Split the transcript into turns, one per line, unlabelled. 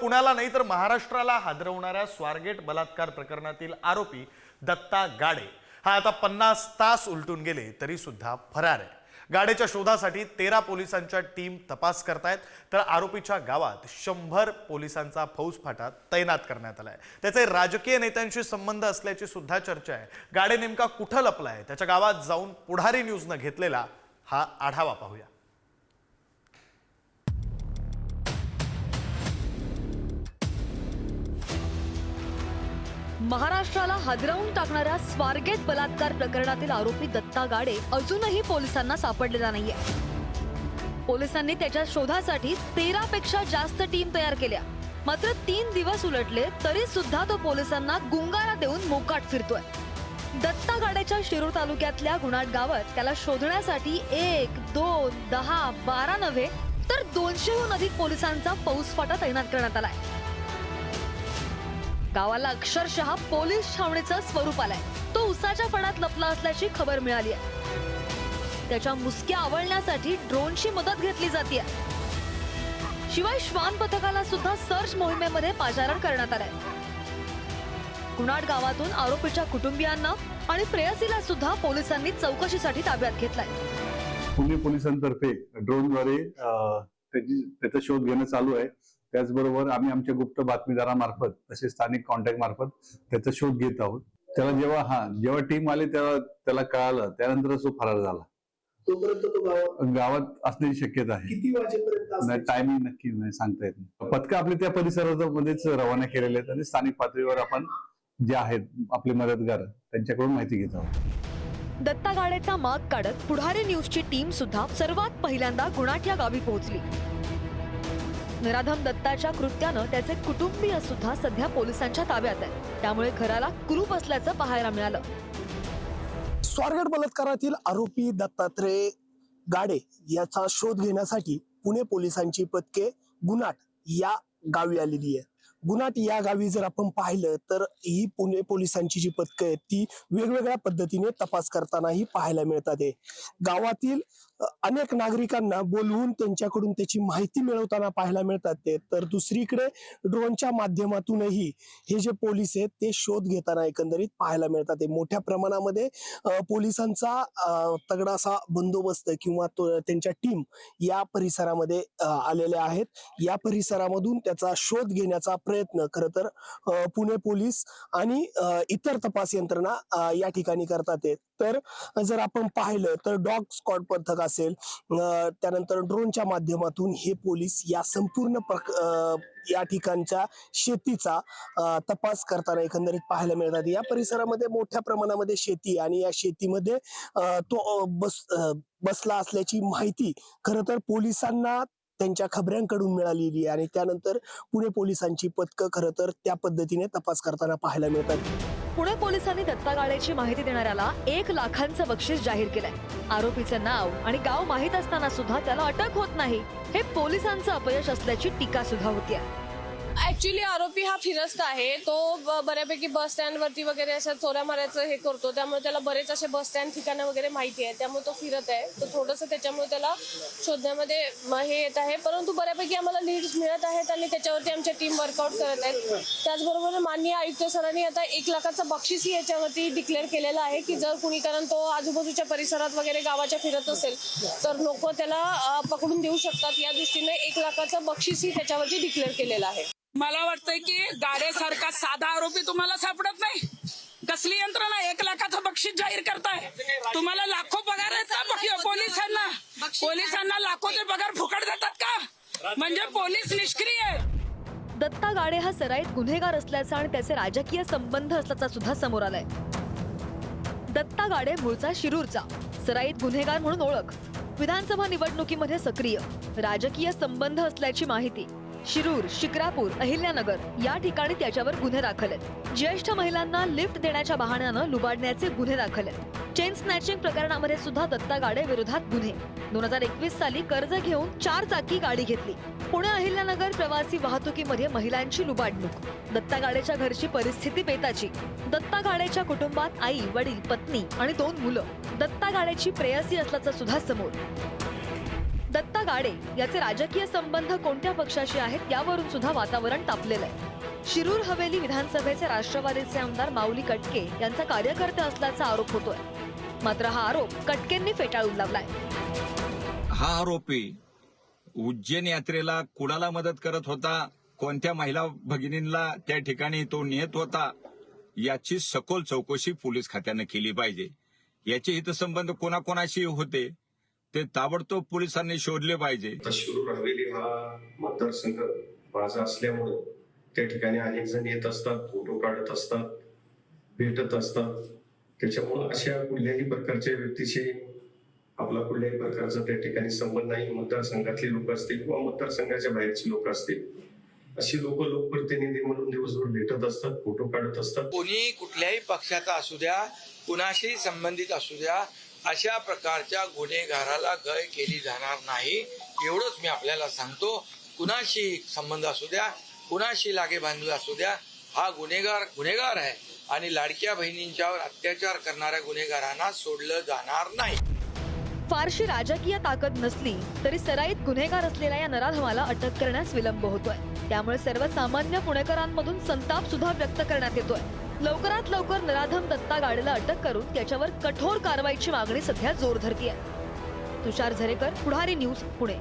पुण्याला नाही तर महाराष्ट्राला हादरवणाऱ्या स्वारगेट बलात्कार प्रकरणातील आरोपी दत्ता गाडे. हा आता पन्नास तास उलटून गेले तरी सुद्धा फरार आहे. गाडेच्या शोधासाठी तेरा पोलिसांच्या टीम तपास करतायत तर आरोपीच्या गावात शंभर पोलिसांचा फौजफाटा तैनात करण्यात आलाय. त्याचे राजकीय नेत्यांशी संबंध असल्याची सुद्धा चर्चा आहे. गाडे नेमका कुठं लपलाय? त्याच्या गावात जाऊन पुढारी न्यूजनं घेतलेला हा आढावा पाहूया.
महाराष्ट्राला हादरवून टाकणाऱ्या स्वारगेट बलात्कार प्रकरणातील आरोपी दत्ता गाडे अजूनही पोलिसांना सापडलेला नाहीये. पोलिसांनी त्याच्या शोधासाठी तेरा पेक्षा जास्त टीम तयार केल्या. मात्र तीन दिवस उलटले तरी सुद्धा तो पोलिसांना गुंगारा देऊन मोकाट फिरतोय. दत्ता गाड्याच्या शिरूर तालुक्यातल्या गुणाट गावात त्याला शोधण्यासाठी एक दोन दहा बारा नव्हे तर दोनशेहून अधिक पोलिसांचा फौजफाटा तैनात करण्यात आलाय. गावाला अक्षरशः पोलीस छावणीचं स्वरूप आलंय. तो उसाच्या फडात लपला असल्याची खबर मिळाली आहे. त्याच्या मुसक्या आवळण्यासाठी ड्रोनची मदत घेतली जाते शिवाय श्वान पथकाला सुद्धा सर्च मोहिमेमध्ये पाचारण करण्यात आलंय. कुणाड गावातून आरोपीच्या कुटुंबियांना आणि प्रेयसीला सुद्धा पोलिसांनी चौकशीसाठी ताब्यात घेतलाय.
पुणे पोलिसांतर्फे ड्रोनद्वारे त्याची त्याचा शोध घेणं चालू आहे. त्याचबरोबर आम्ही आमच्या गुप्त बातमीदारामार्फत तसेच स्थानिक कॉन्टॅक्ट मार्फत त्याचा शोध घेत आहोत. त्याला जेव्हा हा जेव्हा टीम आली तेव्हा त्याला कळालं त्यानंतरच तो फरार झाला.
तोपर्यंत तो गावात
गावात असण्याची शक्यता आहे.
किती वाजेपर्यंत
नाही
असेल?
टायमिंग नक्की नाही सांगता येत नाही. पथकं आपली त्या परिसरामध्येच रवाना केलेले आहेत आणि स्थानिक पातळीवर आपण जे आहेत आपले मदतगार त्यांच्याकडून माहिती घेत आहोत.
दत्ता गाड्याचा माग काढत पुढारी न्यूजची टीम सुद्धा सर्वात पहिल्यांदा गुणाठ या गावी पोहोचली. नराधम दत्ताच्या कृत्यानं त्याचे कुटुंबीय सुद्धा सध्या पोलिसांच्या ताब्यात आहे त्यामुळे घराला कुलूप असल्याचं पाहायला मिळालं.
स्वारगड बलात्कारातील आरोपी दत्तात्रय गाडे याचा शोध घेण्यासाठी पुणे पोलिसांची पथके गुनाट या गावी आलेली आहे गुनाट या गावी जर आपण पाहिलं तर ही पुणे पोलिसांची जी पथकं आहेत ती वेगवेगळ्या पद्धतीने तपास करतानाही पाहायला मिळतात आहे गावातील अनेक नागरिकांना बोलवून त्यांच्याकडून त्याची माहिती मिळवताना पाहायला मिळतात ते. तर दुसरीकडे ड्रोनच्या माध्यमातूनही हे जे पोलीस आहेत ते शोध घेताना एकंदरीत पाहायला मिळतात. ते मोठ्या प्रमाणामध्ये पोलिसांचा तगडा असा बंदोबस्त किंवा त्यांच्या टीम या परिसरामध्ये आलेल्या आहेत. या परिसरामधून त्याचा शोध घेण्याचा प्रयत्न खर तर पुणे पोलीस आणि इतर तपास यंत्रणा या ठिकाणी करतात तर जर आपण पाहिलं तर डॉग स्कॉट पथक असेल त्यानंतर ड्रोनच्या माध्यमातून हे पोलीस या संपूर्ण प्रक या ठिकाणच्या शेतीचा तपास करताना एकंदरीत पाहायला मिळतात. या परिसरामध्ये मोठ्या प्रमाणामध्ये शेती आणि या शेतीमध्ये तो बस बसला असल्याची माहिती खरं तर पोलिसांना त्यांच्या खबऱ्यांकडून मिळालेली आहे. आणि त्यानंतर पुणे पोलिसांची पथकं खरं तर त्या पद्धतीने तपास करताना पाहायला मिळतात.
पुणे पोलिसांनी दत्ता गाड्याची माहिती देणाऱ्याला एक लाखांचं बक्षीस जाहीर केलंय. आरोपीचं नाव आणि गाव माहीत असताना सुद्धा त्याला अटक होत नाही. हे पोलिसांचं अपयश असल्याची टीका सुद्धा होती
ऍक्च्युली आरोपी हा फिरस्त आहे. तो बऱ्यापैकी बस स्टँड वरती वगैरे असं चोऱ्या मारायचं हे करतो. त्यामुळे त्याला बरेच असे बस स्टँड ठिकाणं वगैरे माहिती आहे. त्यामुळे तो फिरत आहे. तर थोडंसं त्याच्यामुळे त्याला शोधण्यामध्ये हे येत आहे. परंतु बऱ्यापैकी आम्हाला लीड्स मिळत आहेत आणि त्याच्यावरती आमच्या टीम वर्कआउट करत आहेत. त्याचबरोबर माननीय आयुक्त सरांनी आता एक लाखाचं बक्षीसही याच्यावरती डिक्लेअर केलेलं आहे की जर कुणी कारण तो आजूबाजूच्या परिसरात वगैरे गावाच्या फिरत असेल तर लोक त्याला पकडून देऊ शकतात. या दृष्टीने एक लाखाचं बक्षीसही त्याच्यावरती डिक्लेअर केलेलं आहे.
मला वाटतंय की गाड्यासारखा साधा आरोपी तुम्हाला सापडत नाही. कसली यंत्रणा एक लाखाचं बक्षीस जाहीर करताय. तुम्हाला लाखो पगार आहेत का पोलिसांना. पोलिसांना लाखोचे पगार फुकट देतात का? म्हणजे पोलीस निष्क्रिय
दत्ता गाडे हा सराईत गुन्हेगार असल्याचा आणि त्याचे राजकीय संबंध असल्याचा सुद्धा समोर आलाय. दत्ता गाडे मूळचा शिरूरचा सराईत गुन्हेगार म्हणून ओळख. विधानसभा निवडणुकीमध्ये सक्रिय राजकीय संबंध असल्याची माहिती. शिरूर शिक्रापूर अहिल्यानगर या ठिकाणी त्याच्यावर गुन्हे दाखल आहेत ज्येष्ठ महिलांना लिफ्ट देण्याच्या बहाण्यानं लुबाडण्याचे गुन्हे दाखल आहेत चेन स्नॅचिंग प्रकरणामध्ये सुद्धा दत्ता गाडे विरोधात गुन्हे. दोन हजार एकवीस साली कर्ज घेऊन चार चाकी गाडी घेतली. पुणे अहिल्यानगर प्रवासी वाहतुकीमध्ये महिलांची लुबाडणूक. दत्ता गाडेच्या घरची परिस्थिती बेताची. दत्ता गाडेच्या कुटुंबात आई वडील पत्नी आणि दोन मुलं. दत्ता गाडेची प्रेयसी असल्याचं सुद्धा समोर. दत्ता गाडे याचे राजकीय संबंध कोणत्या पक्षाशी आहेत यावरून सुद्धा वातावरण तापलेलं आहे. शिरूर हवेली विधानसभेचे राष्ट्रवादीचे आमदार माऊली कटके यांचा कार्यकर्ते असल्याचा आरोप होतोय. मात्र हा आरोप कटकेंनी फेटाळून लावलाय.
हा आरोपी उज्जैन यात्रेला कुणाला मदत करत होता कोणत्या महिला भगिनींना त्या ठिकाणी तो नेत होता याची सखोल चौकशी पोलीस खात्यानं केली पाहिजे. याचे हितसंबंध कोणाकोणाशी होते ते ताबडतोब पोलिसांनी शोधले पाहिजे.
आता शिरूर हवेली हा मतदारसंघ माझा असल्यामुळं त्या ठिकाणी अनेक जण येत असतात फोटो काढत असतात भेटत असतात. त्याच्यामुळं अशा कुठल्याही प्रकारच्या व्यक्तीशी आपला कुठल्याही प्रकारचा त्या ठिकाणी संबंध नाही. मतदारसंघातली लोक असतील किंवा मतदारसंघाच्या बाहेरची लोक असतील. अशी लोक लोकप्रतिनिधी म्हणून दिवसभर भेटत असतात फोटो काढत असतात.
कोणी कुठल्याही पक्षाचा असू द्या कुणाशी संबंधित असू द्या अशा प्रकारच्या गुन्हेगाराला गय केली जाणार नाही. एवढंच मी आपल्याला सांगतो. कुणाशी संबंध असू द्या कुणाशी लागे असू द्या हा गुन्हेगार गुन्हेगार आहे आणि लाडक्या बहिणींच्यावर अत्याचार करणाऱ्या गुन्हेगारांना सोडलं जाणार नाही.
फारशी राजकीय ताकद नसली तरी सराईत गुन्हेगार असलेल्या या नराधमाला अटक करण्यास विलंब होतोय. त्यामुळे सर्वसामान्य पुणेकरांमधून संताप सुद्धा व्यक्त करण्यात येतोय. लवकरात लवकर नराधम दत्ता गाडेला अटक करून त्याच्यावर कठोर कारवाईची मागणी सध्या जोर आहे. तुषार झरेकर पुढारी न्यूज पुणे.